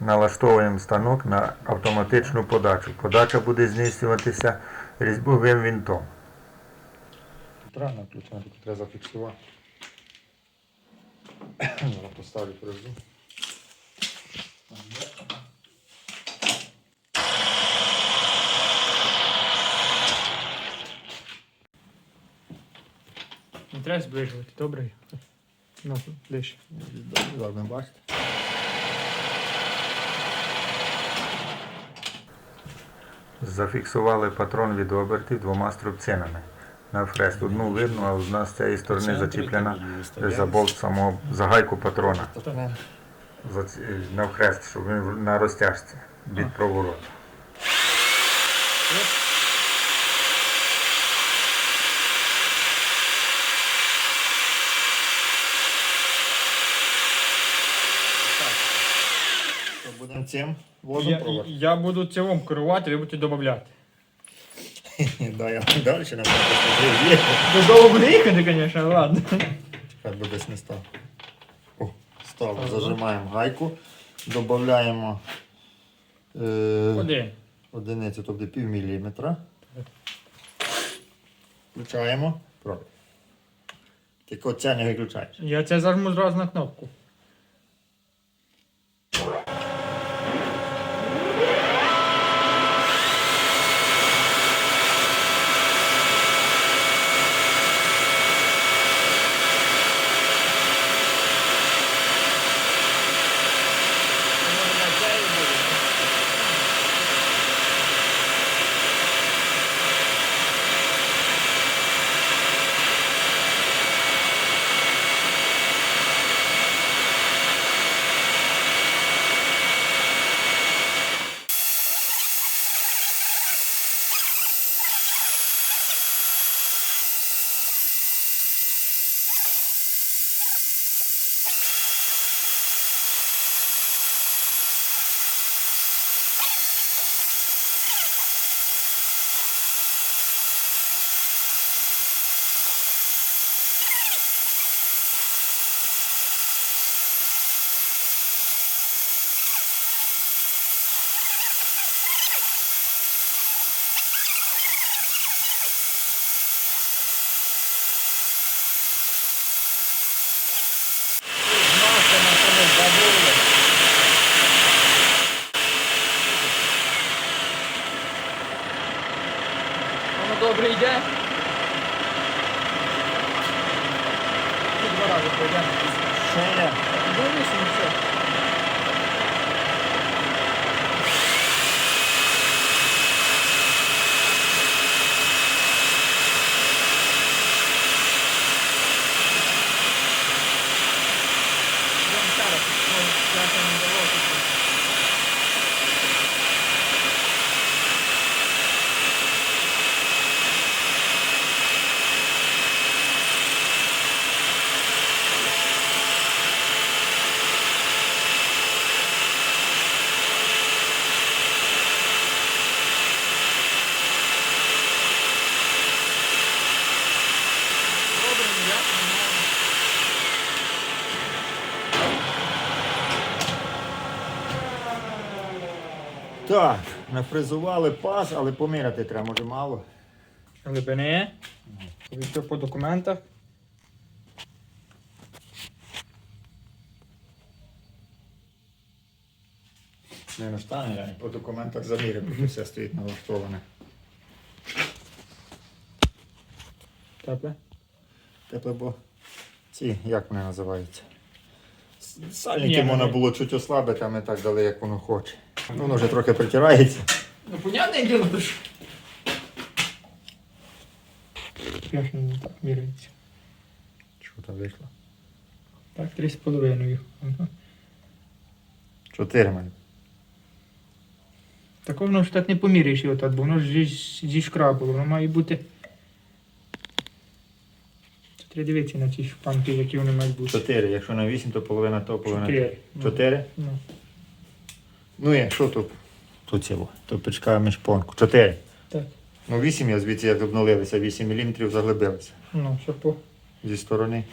налаштовуємо станок на автоматичну подачу. Подача буде здійснюватися різьбовим винтом. Рано включено, тільки треба зафіксувати. Зараз поставлю призу. Не треба зближувати, добре? Ну, ближче. Ладно, бачите. Зафіксували патрон від обертів двома струбцинами. На фрест Одну видно, а одна з цієї сторони зачіплена за болт самого за гайку патрона. За навхрест, щоб він на розтяжці від провороту. Цим возом Я, проводити. я буду цілом керувати, ви будете додати. Да, я далі на є. Додому буде їхати, звісно, ладно. Хай би десь не став. О, став. Зажимаємо гайку, додаємо е, Один. одиницю, тобто пів міліметра. Включаємо. Пробуй. Тільки оце не виключаєш. Я це зажму зразу на кнопку. Воно добре йде. Тут два рази пройдемо. Ще є. Дивись, ну все. Йдемо ще раз, ну, я ще не давав тут. Добре, ну як? Нормально. Так, нафризували паз, але поміряти треба, може мало. Глибини. Все по документах. Не настане, я по документах замірю, бо все стоїть налаштоване. Тепле. Тепле, бо ці, як вони називаються? Сальники Ні, можна було чуть ослабити, а ми так дали, як воно хоче. Ну, Воно вже трохи притирається. Ну, понятне діло. Я не так міряється. Що там вийшло? Так, три з половиною. Ага. Чотири мене. Так воно ж так не поміряєш його так, бо воно ж зі, зі шкрабу, воно має бути. Треба дивитися на ці шпанки, які вони мають бути. Чотири. Якщо на вісім, то половина то, половина Чотири. Чотири? Ну, Ну і що тут? Тут ціло. То пічкаємо шпонку. Чотири. так. Ну вісім я звідси як обнулилися, 8 мм заглибилися. Ну, що по. Зі сторони.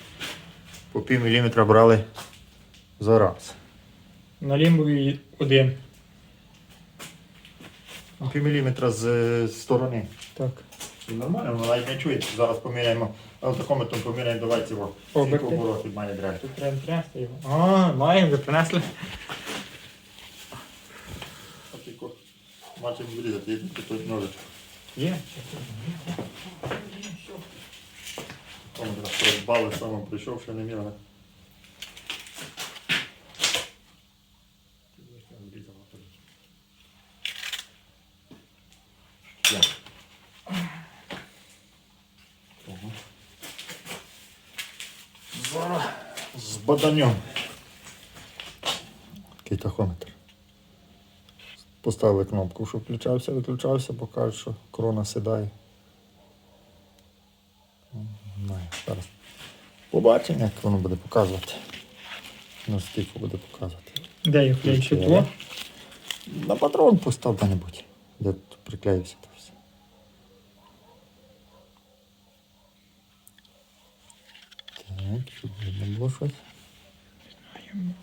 По пів міліметра брали за раз. На лімбовій один. Пів міліметра з е, сторони. Так. І нормально, воно навіть не чується. Зараз поміряємо. Автокометром поміряємо, давайте його. Оберти. Скільки оборотів має дрель. Тут треба принести його. А, маємо, вже принесли. Бачимо врізати, є тут той ножичок. Є. Тому зараз розбали, саме прийшов, ще не міг. але- Є. Ого. Зараз з баданьом. Поставили кнопку, щоб включався, виключався, бо кажуть, що корона сідає. Знаю, зараз. Побачимо, як воно буде показувати. Ну, скільки буде показувати. Де я клею Ключі. На патрон постав де-небудь, де тут приклеївся то все. Так, щоб видно було щось. Ну.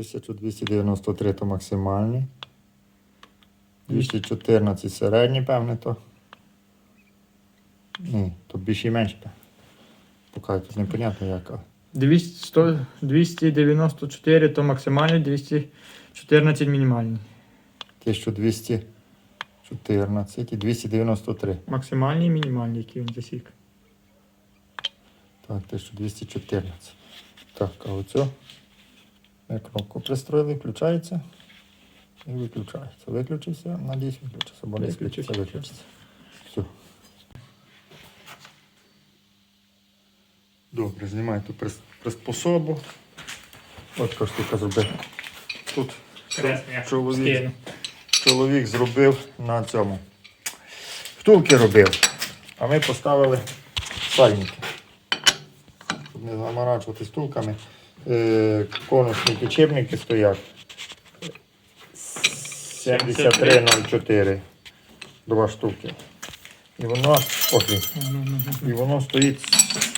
1293 то максимальний. 214 середній, певне, то. Ні, то більше і менше. Поки тут непонятно як. 200, 100, 294 то максимальний, 214 мінімальний. 1214 і 293. Максимальний і мінімальний, який він засік. Так, 1214. Так, а оцю кнопку пристроїли, включається і виключається. Виключився, надіюсь, виключився, бо не Виключився. виключиться. Все. Добре, знімаю ту приспособу. От що штука зробив. Тут чоловік, чоловік зробив на цьому. Втулки робив, а ми поставили сальники. Щоб не заморачувати стулками. Конусні підшипники стоять. 7304. Два штуки. І воно, ну. і воно стоїть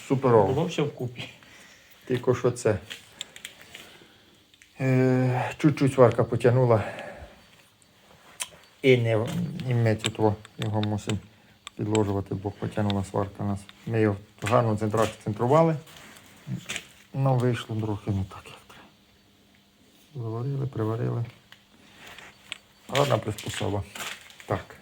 суперово. Було все вкупі. Тільки що це. Е, чуть-чуть сварка потягнула. І не і ми тут його мусимо підложувати, бо потягнула сварка нас. Ми його гарно центрували. Ну вийшло трохи не так, як треба. Заварили, приварили. Гарна приспособа. Так.